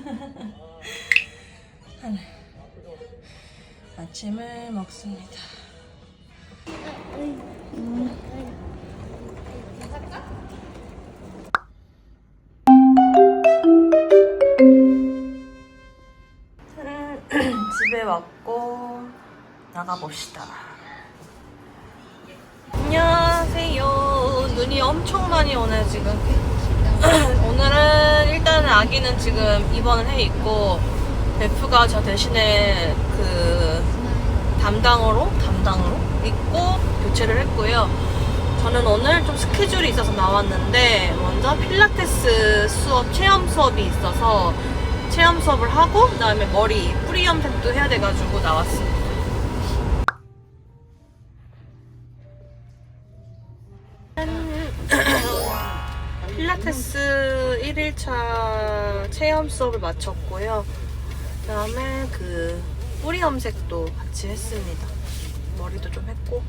아침을 먹습니다. 집에 왔고 나가봅시다. 안녕하세요. 눈이 엄청 많이 오네 지금. 오늘은 일단은 아기는 지금 입원을 해 있고 베프가 저 대신에 그 담당으로 담당으로 있고 교체를 했고요. 저는 오늘 좀 스케줄이 있어서 나왔는데 먼저 필라테스 수업 체험 수업이 있어서 체험 수업을 하고 그다음에 머리 뿌리 염색도 해야 돼가지고 나왔습니다. 필라테스 1일차 체험 수업을 마쳤고요. 그 다음에 그 뿌리 염색도 같이 했습니다. 머리도 좀 했고.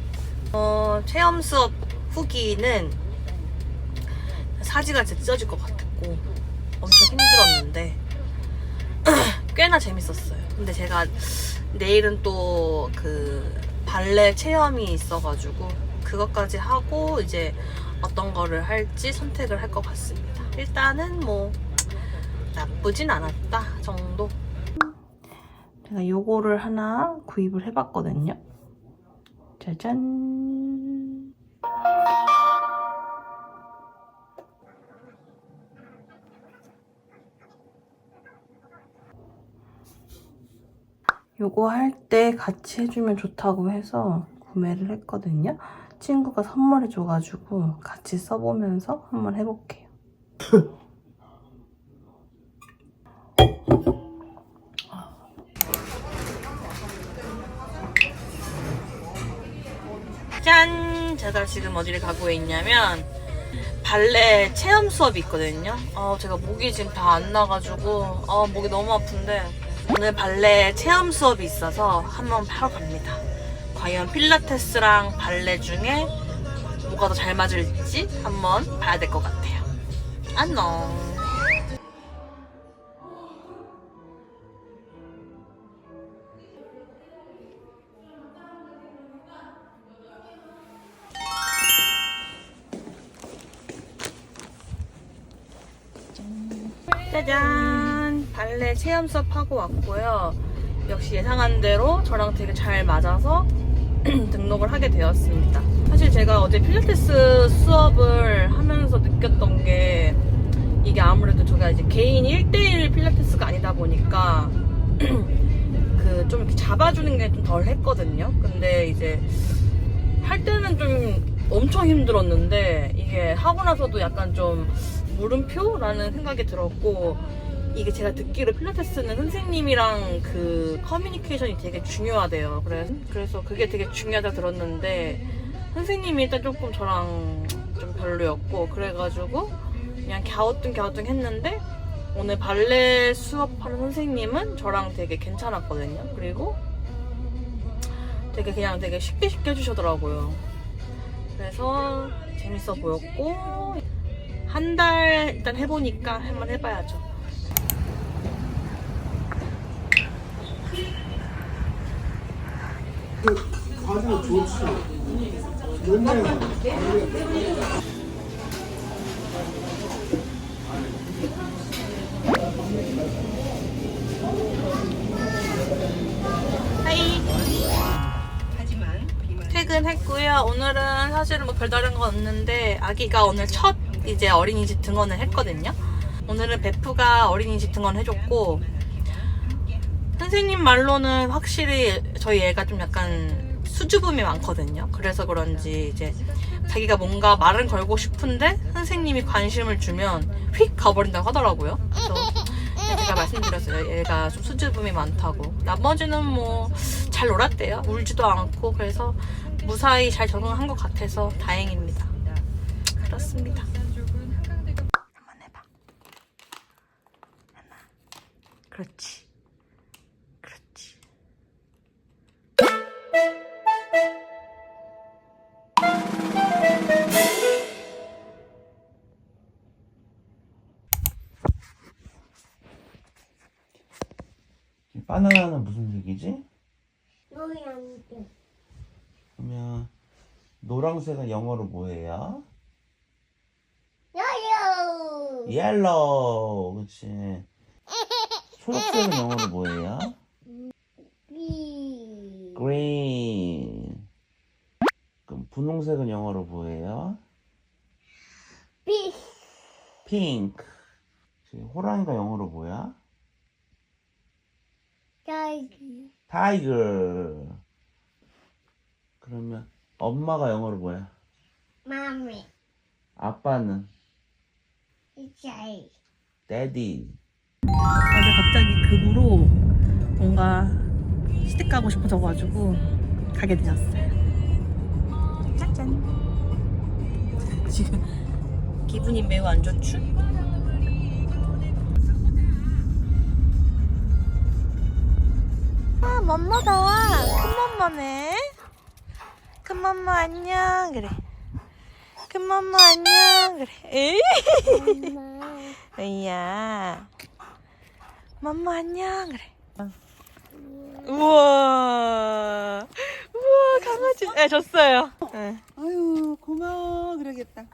어, 체험 수업 후기는 사지가 찢어질 것 같았고 엄청 힘들었는데 꽤나 재밌었어요. 근데 제가 내일은 또 그 발레 체험이 있어가지고 그것까지 하고 이제 어떤 거를 할지 선택을 할 것 같습니다. 일단은 뭐 나쁘진 않았다 정도. 제가 요거를 하나 구입을 해봤거든요. 짜잔. 요거 할 때 같이 해주면 좋다고 해서 구매를 했거든요. 친구가 선물해줘가지고 같이 써보면서 한번 해볼게요. 짠! 제가 지금 어디를 가고 있냐면 발레 체험 수업이 있거든요. 어, 제가 목이 지금 다 안 나가지고 어, 목이 너무 아픈데 오늘 발레 체험 수업이 있어서 한번 하러 갑니다. 과연 필라테스랑 발레 중에 뭐가 더 잘 맞을지 한번 봐야 될 것 같아요. 안녕. 짜잔! 발레 체험 수업 하고 왔고요. 역시 예상한 대로 저랑 되게 잘 맞아서 등록을 하게 되었습니다. 사실 제가 어제 필라테스 수업을 하면 서 느꼈던 게 이게 아무래도 제가 이제 개인 1대1 필라테스가 아니다 보니까 그 좀 이렇게 잡아주는 게 좀 덜 했거든요. 근데 이제 할 때는 좀 엄청 힘들었는데 이게 하고 나서도 약간 좀 물음표라는 생각이 들었고 이게 제가 듣기로 필라테스는 선생님이랑 그 커뮤니케이션이 되게 중요하대요. 그래서 그래서 그게 되게 중요하다 들었는데 선생님이 일단 조금 저랑 좀 별로였고 그래가지고 그냥 갸우뚱 갸우뚱 했는데 오늘 발레 수업하는 선생님은 저랑 되게 괜찮았거든요. 그리고 되게 그냥 되게 쉽게 쉽게 해주시더라고요. 그래서 재밌어 보였고 한 달 일단 해보니까 한번 해봐야죠. 가지고 좋지. 하이. 퇴근했고요. 오늘은 사실은 뭐 별다른 건 없는데 아기가 오늘 첫 이제 어린이집 등원을 했거든요. 오늘은 베프가 어린이집 등원 해줬고 선생님 말로는 확실히 저희 애가 좀 약간 수줍음이 많거든요. 그래서 그런지 이제 자기가 뭔가 말은 걸고 싶은데 선생님이 관심을 주면 휙 가버린다고 하더라고요. 그래서 제가 말씀드렸어요. 얘가 좀 수줍음이 많다고. 나머지는 뭐 잘 놀았대요. 울지도 않고 그래서 무사히 잘 적응한 것 같아서 다행입니다. 그렇습니다. 한번 해봐. 하나. 그렇지. 노란색. 그러면 노란색은 영어로 뭐예요? 요요. 옐로우 그렇지 초록색은 영어로 뭐예요? 비. green 그럼 분홍색은 영어로 뭐예요? 비. pink 지금 호랑이가 영어로 뭐야? 딸기. tiger 그러면 엄마가 영어로 뭐야? 마미. 아빠는 이차이. daddy 어제 갑자기 급으로 뭔가 시댁 가고 싶어져가지고 가게 되었어요. 짜잔. 지금 기분이 매우 안 좋죠? 맘마다. 큰 맘마네. 큰 맘마 안녕. 그래. 큰 맘마 안녕. 그래. 에이. 엄마. 으이야. 맘마 안녕. 그래. 우와. 우와, 강아지. 네, 줬어요. 네. 아유 고마워 그러겠다.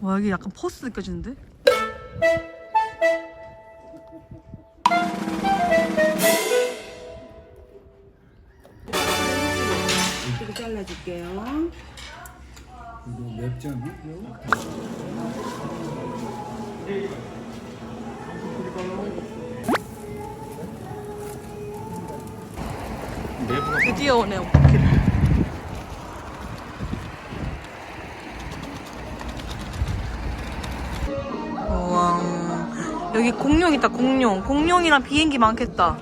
와, 여기 약간 포스 느껴지는데? 뭐 맵지 않나? 드디어 오네, 오키를. 우와. 여기 공룡 있다, 공룡. 공룡이랑 비행기 많겠다.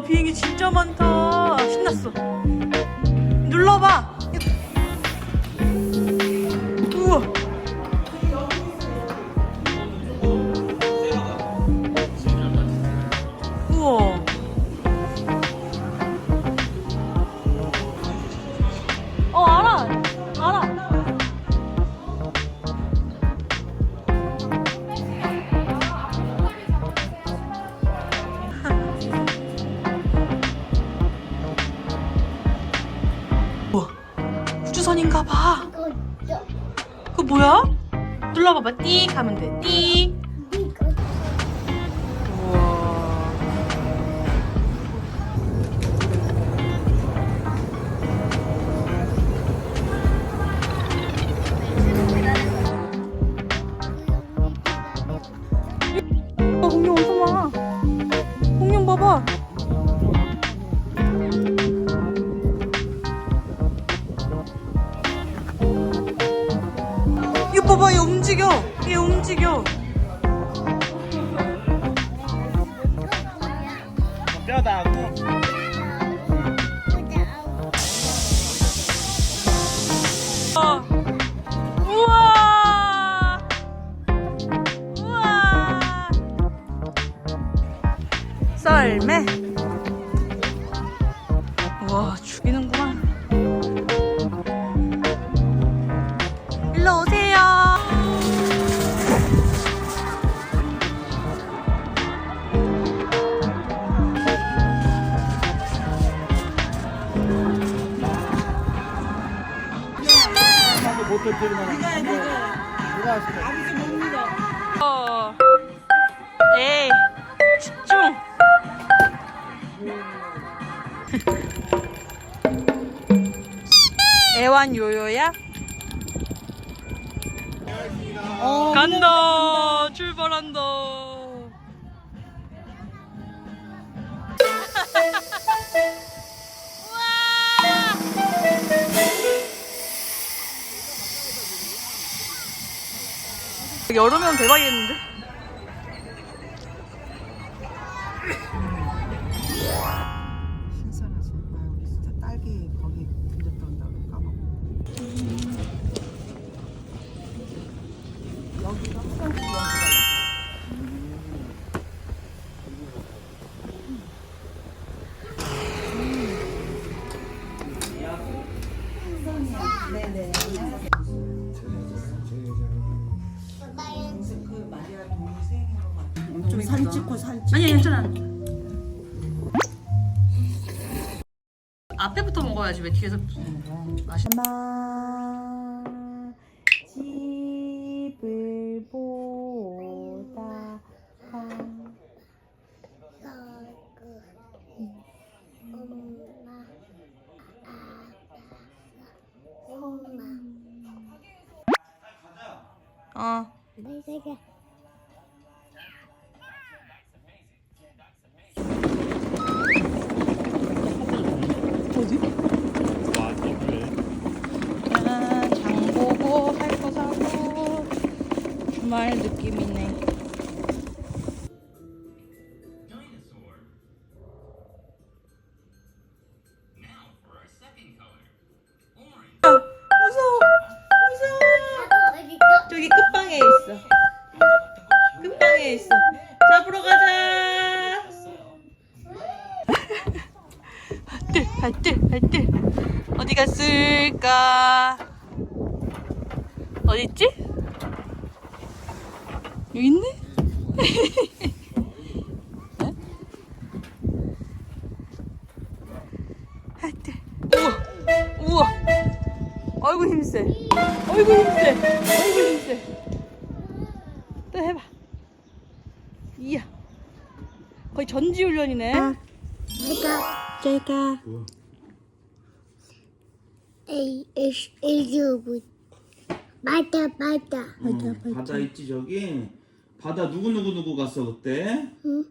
비행기 진짜 많다. 신났어. 눌러봐. 뭐야? 눌러봐봐. 띡 하면 돼. 띡. 얘 움직여. 뼈다구 집중. 애완 요요야? 어, 간다. 출발한다. 여름이면 대박이겠는데? 괜찮아. 앞에부터 먹어야지 왜 뒤에서 맛있. 집 주말 느낌이네. 무서워, 무서워. 어디 저기 끝방에 있어. 끝방에 있어. 잡으러 가자. 할들, 할들, 할들. 어디 갔을까? 어디 있지? 여기 있네? 어? 할들. 우와, 우와. 아이고 힘세. 아이고 힘세. 아이고 힘세. 또 해봐. 이야. 거의 전지훈련이네. 내가 제가 에이 에이 에이 맞다 맞다 바다 있지 저기 바다 누구 누구 누구 갔어 그때? 응